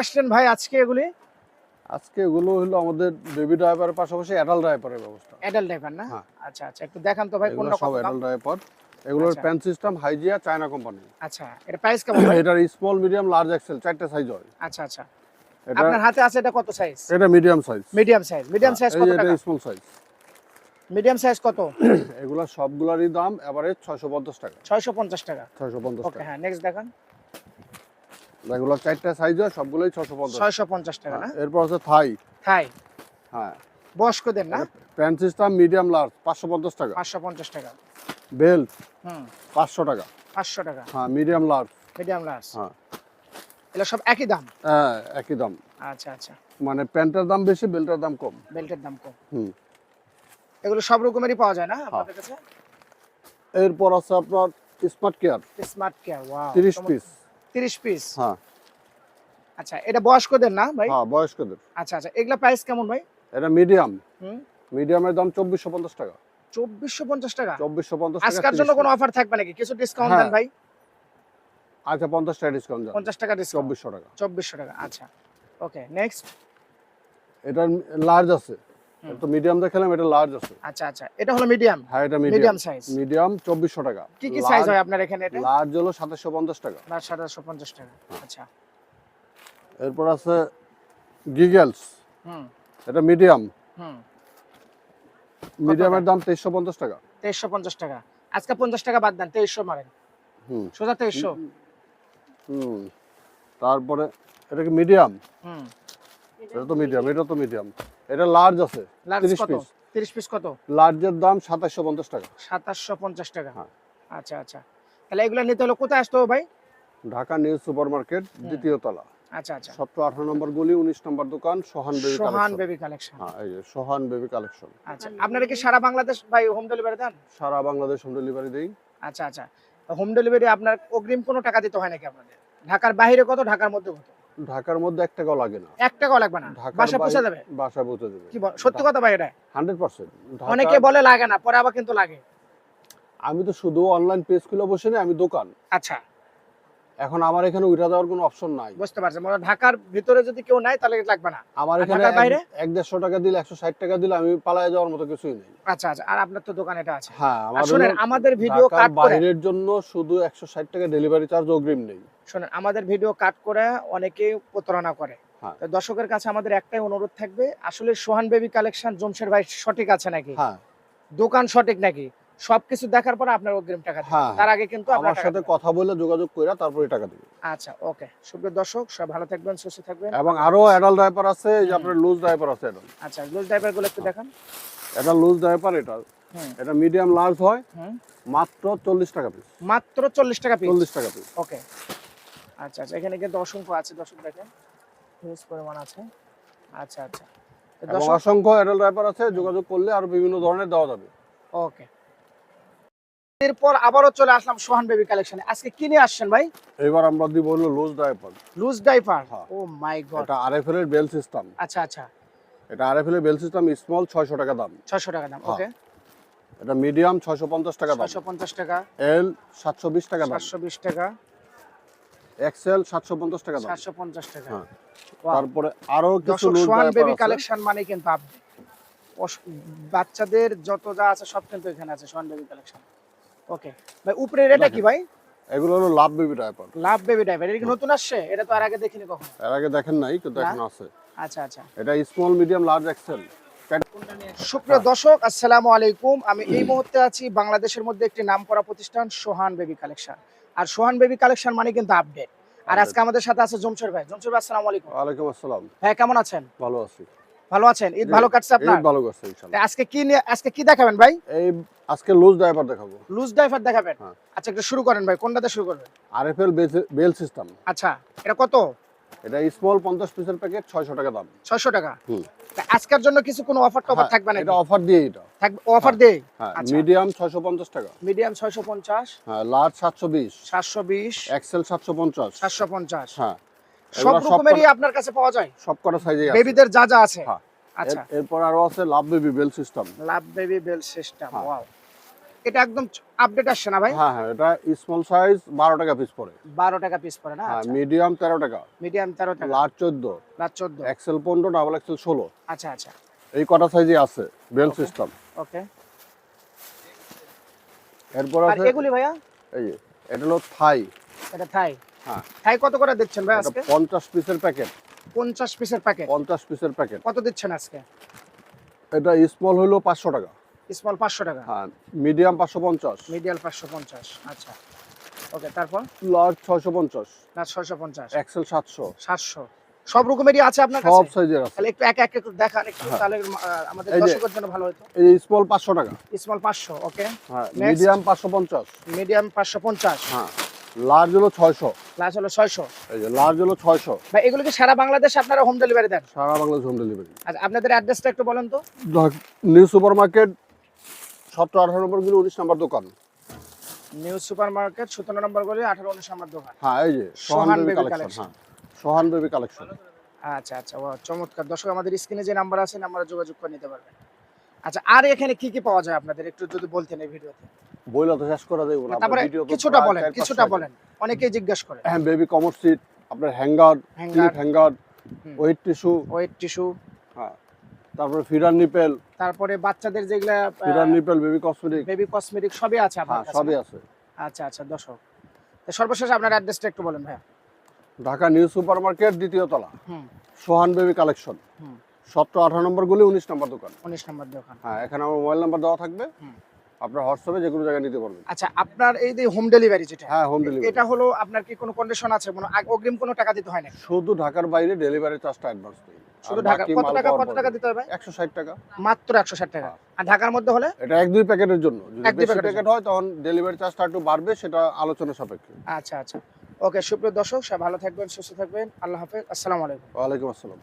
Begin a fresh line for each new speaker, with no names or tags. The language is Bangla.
আসলেন ভাই আজকে এগুলি?
আজকে এগুলো হলো আমাদের বেবি ড্রাইভারের পাশাপাশি অ্যাডাল্ট ড্রাইভারের ব্যবস্থা।
অ্যাডাল্ট ড্রাইভার না?
হ্যাঁ।
আচ্ছা আচ্ছা একটু দেখান তো ভাই কোনটা
সব? অ্যাডাল্ট ড্রাইভার এগুলোর
আচ্ছা।
Pan system Hygeia China company
আচ্ছা এটা প্রাইস কেমন?
এটার স্মল মিডিয়াম লার্জ এক্সেল চারটে সাইজ হয়।
আচ্ছা আচ্ছা।
এটা
আপনার হাতে আছে এটা কত সাইজ
এটা medium size
medium size medium size কত টাকা?
এটা স্মল সাইজ
মিডিয়াম সাইজ কত?
এগুলা সবগুলারই দাম এভারেজ ছয়শো পঞ্চাশ টাকা।
650 টাকা।
ছয়শো পঞ্চাশ
ওকে
টাকা।
হ্যাঁ নেক্সট দেখান।
এগুলো চারটা সাইজ হয় সবগুলোই ছয়শো পঞ্চাশ।
650 টাকা না?
এরপর আছে থাই
থাই
হ্যাঁ।
বয়স্কদের না?
প্যান সিস্টেম মিডিয়াম লার্জ পাঁচশো পঞ্চাশ টাকা।
550 টাকা।
বেল্ট
হুম।
পাঁচশো টাকা।
500 টাকা।
হ্যাঁ মিডিয়াম লার্জ
মিডিয়াম লার্জ
হ্যাঁ।
এগুলো সব একই দাম?
হ্যাঁ একই দাম।
আচ্ছা আচ্ছা।
মানে প্যান্টের দাম বেশি বেল্টের দাম কম।
বেল্টের দাম কম।
হুম।
এগুলো সব রকমেরই পাওয়া যায় না আপনাদের কাছে?
এরপর আছে আপনার smart care
smart care wow
তিরিশ পিস
30 পিস
হ্যাঁ।
আচ্ছা এটা বয়স্কদের না ভাই?
হ্যাঁ বয়স্কদের।
আচ্ছা আচ্ছা এগুলা প্রাইস কেমন ভাই?
এটা মিডিয়াম
হুম।
মিডিয়ামের দাম চব্বিশশো পঞ্চাশ টাকা।
2450 টাকা?
চব্বিশশো পঞ্চাশ টাকা
আজকের জন্য
30
কোনো অফার থাকবে নাকি? কিছু ডিসকাউন্ট
হ্যাঁ,
দেন ভাই?
আচ্ছা পঞ্চাশ টাকা ডিসকাউন্ট যাবে
50 টাকা ডিসকাউন্ট
চব্বিশশো টাকা।
2400 টাকা আচ্ছা। ওকে নেক্সট
এটার লার্জ আছে। এটা তো মিডিয়াম দেখালাম এটা লার্জ আছে।
আচ্ছা আচ্ছা এটা হলো মিডিয়াম
হ্যাঁ এটা
মিডিয়াম সাইজ
মিডিয়াম চব্বিশশো টাকা।
কি কি সাইজ হয় আপনার এখানে এটা?
লার্জ হলো সাতাশশো পঞ্চাশ টাকা।
না 750 টাকা আচ্ছা।
এরপর আছে গিগেলস
হুম।
এটা মিডিয়াম
হুম।
মিডিয়ামের দাম তেইশশো পঞ্চাশ টাকা।
2350 টাকা। আজকে 50 টাকা বাদ দেন 2300 মারেন।
হুম।
সোজা 2300
হুম। তারপরে এটা কি মিডিয়াম
হুম।
এটা তো মিডিয়াম এটা তো মিডিয়াম এটা লার্জ আছে 30 পিস
30 পিস কত?
লার্জের দাম সাতাশশো পঞ্চাশ টাকা।
2750 টাকা।
হ্যাঁ।
আচ্ছা আচ্ছা। তাহলে এগুলো নিতে হলে কোথায় আসতে হবে ভাই?
ঢাকা নিউ সুপার মার্কেট দ্বিতীয় তলা।
আচ্ছা আচ্ছা।
সতেরো আঠারো নম্বর গলি উনিশ নম্বর দোকান Sohan baby
Sohan baby collection.
হ্যাঁ এই যে সোহান বেবি কালেকশন।
আচ্ছা আপনারা কি সারা বাংলাদেশ ভাই হোম ডেলিভারি দেন?
সারা বাংলাদেশ হোম ডেলিভারি দেই।
আচ্ছা আচ্ছা। হোম ডেলিভারি আপনার অগ্রিম কোনো টাকা দিতে হয় নাকি আপনাদের? ঢাকার বাইরে কত ঢাকার মধ্যে কত?
ঢাকার মধ্যে এক টাকাও লাগে না।
এক টাকাও লাগবে না। বাসা পৌঁছে দেবে
বাসা পৌঁছে দেবে
কি বল- সত্যি কথা ভাই এটা?
Hundred percent.
অনেকে বলে লাগে না পরে আবার কিন্তু লাগে।
আমি তো শুধু অনলাইন পেজ খুলে বসে নেই আমি দোকান।
আচ্ছা।
এখন আমার এখানে উঠা দেওয়ার কোনো অপশন নাই।
বুঝতে পারছি মানে ঢাকার ভিতরে যদি কেউ নাই তাহলে লাগবে না।
আমার এখানে
বাইরে?
এক- এক দেড়শো টাকা দিলে একশো ষাট টাকা দিলে আমি পালায় যাওয়ার মতো কিছুই নেই।
আচ্ছা আচ্ছা। আর আপনার তো দোকান এটা আছে।
হ্যাঁ
শুনেন আমাদের ভিডিও কাট
বাইরের জন্য শুধু একশো ষাট টাকা ডেলিভারি চার্জ অগ্রিম নেই।
শুনেন আমাদের ভিডিও কাট করে অনেকেই প্রতারণা করে।
হ্যাঁ।
দর্শকের কাছে আমাদের একটাই অনুরোধ থাকবে আসলে সোহান বেবি কালেকশন জমশের ভাই সঠিক আছে নাকি?
হ্যাঁ।
দোকান সঠিক নাকি? সবকিছু দেখার পরে আপনার অগ্রিম টাকা দিবেন।
হ্যাঁ।
তার আগে কিন্তু
আমার সাথে কথা বলে যোগাযোগ করে তারপরে টাকা দিবে।
আচ্ছা ওকে। সুপ্রিয় দর্শক সব ভালো থাকবেন সুস্থ থাকবেন।
এবং আরও অ্যাডাল্ট ডাইপার আছে এই যে আপনার লুজ ডাইপার আছে এটা
আচ্ছা লুজ ড্রাইভারগুলো একটু দেখান।
এটা লুজ ডাইপার এটা। এটা মিডিয়াম লার্জ হয় মাত্র চল্লিশ টাকা পিস
মাত্র চল্লিশ টাকা পিস
চল্লিশ টাকা পিস
ওকে। আচ্ছা আচ্ছা। এখানে কিন্তু অসংখ্য আছে দর্শক দেখেন। হিউজ পরিমাণ আছে। আচ্ছা আচ্ছা।
অসংখ্য অ্যাডাল্ট ডাইপার আছে যোগাযোগ করলে আরও বিভিন্ন ধরনের দেওয়া যাবে।
ওকে। এরপর আবারও চলে আসলাম সোহান বেবি কালেকশনে আজকে কি নিয়ে আসছেন ভাই?
এবার আমরা দিব হলো লুজ ডাইপার
লুজ ডাইপার
হ্যাঁ।
ও মাই গড
এটা আরএফএল এর বেল সিস্টেম
আচ্ছা আচ্ছা।
এটা আরএফএল এর বেল সিস্টেম স্মল ছয়শো টাকা দাম।
600 টাকা দাম
হ্যাঁ,
ওকে
এটা মিডিয়াম ছয়শো পঞ্চাশ টাকা দাম।
650 টাকা।
এল সাতশো বিশ টাকা দাম।
720 টাকা।
এক্সেল সাতশো পঞ্চাশ টাকা দাম।
750 টাকা।
হ্যাঁ। তারপরে আরও কিছু
সোহান বেবি কালেকশন মানে কিন্তু আপডেট বাচ্চাদের যত যা আছে সব কিন্তু এখানে আছে সোহান বেবি কালেকশন ওকে ভাই উপরের এটা কি ভাই?
এগুলো হলো love baby diaper
love baby diaper এটা কি নতুন আসছে? এটা তো আর আগে দেখিনি কখনো।
এর আগে দেখেন নাই কিন্তু? এখন আছে।
আচ্ছা আচ্ছা।
এটা স্মল মিডিয়াম লার্জ এক্সেল
সুপ্রিয় দর্শক আসসালামু আলাইকুম। আমি এই মুহূর্তে আছি বাংলাদেশের মধ্যে একটি নামকরা প্রতিষ্ঠান সোহান বেবি কালেকশন। আর সোহান বেবি কালেকশন মানে কিন্তু আপডেট। আর আজকে আমাদের সাথে আছে জমশের ভাই। জমশের ভাই আসসালামু আলাইকুম।
ওয়ালাইকুম আসসালাম।
ভাই কেমন আছেন?
ভালো আছি।
ভালো আছেন? ঈদ ভালো কাটছে আপনার?
ভালো করছে ইনশাআল্লাহ।
আজকে কি নিয়ে আজকে কি দেখাবেন ভাই?
এই আজকে লুজ ডাইপার দেখাবো।
লুজ ডাইভার দেখাবেন?
হ্যাঁ।
আচ্ছা একটু শুরু করেন ভাই। কোনটাতে শুরু করবেন?
আরএফএল বেল সিস্টেম
আচ্ছা এটা কত?
এটা স্মল পঞ্চাশ পিসের প্যাকেট ছয়শো টাকা দাম।
ছয়শো টাকা?
হুম।
তা আজকের জন্য কিছু কোনো অফার টফার
হ্যাঁ,
থাকবে না
এটা অফার দিয়ে এটা।
থাকবে অফার দেই
হ্যাঁ
আচ্ছা।
মিডিয়াম ছয়শো পঞ্চাশ টাকা।
মিডিয়াম ছয়শো পঞ্চাশ।
হ্যাঁ লার্জ সাতশো বিশ।
সাতশো বিশ।
এক্সেল সাতশো পঞ্চাশ।
সাতশো পঞ্চাশ।
হ্যাঁ
সব রকমেরই আপনার কাছে পাওয়া যায়?
সব কটা সাইজে আছে।
বেবিদের যা যা আছে?
হ্যাঁ।
আচ্ছা।
এরপর আরও আছে love baby bell system
love baby bell system
হ্যাঁ।
ওয়াও এটা একদম আপডেট আসছে না ভাই?
হ্যাঁ হ্যাঁ এটা স্মল সাইজ বারো টাকা পিস পড়ে।
বারো টাকা পিস পড়ে না?
হ্যাঁ মিডিয়াম তেরো টাকা।
মিডিয়াম তেরো টাকা।
লার্জ চোদ্দ।
রাত চোদ্দ।
এক্সেল পনেরো ডাবল এক্সেল ষোলো।
আচ্ছা আচ্ছা।
এই কটা সাইজে আছে বেল সিস্টেম
ওকে
এরপর
আর
আছে
এগুলি ভাইয়া?
এই যে এটা হলো থাই।
এটা থাই?
হ্যাঁ।
থাই কত করে দিচ্ছেন ভাই আজকে?
পঞ্চাশ পিসের প্যাকেট
পঞ্চাশ পিসের প্যাকেট
পঞ্চাশ পিসের প্যাকেট
কত দিচ্ছেন আজকে?
এটা স্মল হলো পাঁচশো টাকা।
স্মল পাঁচশো টাকা।
হ্যাঁ মিডিয়াম পাঁচশো পঞ্চাশ।
মিডিয়াল পাঁচশো পঞ্চাশ আচ্ছা। ওকে তারপর?
লার্জ ছয়শো পঞ্চাশ।
না ছয়শো পঞ্চাশ।
এক্সেল সাতশো।
সাতশো। সব রকমেরই আছে আপনার
সব সাইজের আছে।
তাহলে একটু এক এক একটু দেখান একটু
হ্যাঁ।
তাহলে আমাদের দর্শকের জন্য ভালো হতো।
এই স্মল পাঁচশো টাকা।
স্মল পাঁচশো ওকে।
হ্যাঁ. মিডিয়াম পাঁচশো পঞ্চাশ।
মিডিয়াম পাঁচশো পঞ্চাশ।
হ্যাঁ লার্জ হলো ছয়শো।
প্লাস হলো ছয়শো।
এই যে লার্জ হলো ছয়শো।
ভাই এগুলো কি সারা বাংলাদেশে আপনারা হোম ডেলিভারি দেন?
সারা বাংলাদেশ হোম ডেলিভারি
আচ্ছা আপনাদের অ্যাড্রেসটা একটু বলেন তো।
নিউ সুপার মার্কেট সতেরো আঠারো নম্বরগুলো উনিশ নম্বর দোকান।
নিউ সুপার মার্কেট সতেরো নম্বর গলি আঠারো উনিশ নম্বর দোকান।
হ্যাঁ এই যে
সোহান
বেবি কালেকশন হ্যাঁ। সোহান বেবি কালেকশন
আচ্ছা আচ্ছা ও চমৎকার। দর্শক আমাদের স্ক্রিনে যে নাম্বার আছে নাম্বারে যোগাযোগ করে নিতে পারবেন। আচ্ছা আর এখানে কি কি পাওয়া যায় আপনাদের? একটু যদি বলতেন এই ভিডিওতে।
বইলা তো শেষ করা যাবে না
তারপরে
ভিডিও
কিছুটা বলেন কিছুটা বলেন। অনেকেই জিজ্ঞেস করে
হ্যাঁ বেবি কমর সিট আপনার hanger clip hanger. Wet tissue
wet tissue
হ্যাঁ তারপরে ফিডার নিপেল
তারপরে বাচ্চাদের যেগুলা
বেবি কসমেটিক
বেবি কসমেটিক সবই আছে আপনার
হ্যাঁ
কাছে
সবই আছে।
আচ্ছা আচ্ছা দর্শক। সর্বশেষ আপনার অ্যাড্রেসটা একটু বলেন ভাইয়া।
ঢাকা নিউ সুপার মার্কেট দ্বিতীয় তলা। Sohan baby collection. সতেরো আঠারো নম্বর গুলি উনিশ নম্বর দোকান।
উনিশ নম্বর দোকান।
হ্যাঁ এখানে আমার মোবাইল নাম্বার দেওয়া থাকবে। আপনার হোয়াটসঅ্যাপে যে কোনো জায়গায় নিতে পারবেন।
আচ্ছা আপনার এই যে হোম ডেলিভারি যেটা
হ্যাঁ হোম ডেলিভারি
এটা হলো আপনার কি কোনো কন্ডিশন আছে? কোনো অগ্রিম কোনো টাকা দিতে হয় না
শুধু ঢাকার বাইরে ডেলিভারি চার্জটা অ্যাডভান্স দিই।
শুধু ঢাকা কত টাকা কত টাকা দিতে হবে?
একশো ষাট টাকা।
মাত্র একশো ষাট টাকা। আর ঢাকার মধ্যে হলে?
এটা এক দুই প্যাকেটের জন্য। যদি বেশি প্যাকেট হয় তখন ডেলিভারি চার্জটা একটু বাড়বে সেটা আলোচনা সাপেক্ষে।
আচ্ছা আচ্ছা। ওকে সুপ্রিয় দর্শক ভালো থাকবেন সুস্থ থাকবেন। আল্লাহ হাফেজ। আসসালামু আলাইকুম।
আসসালাম।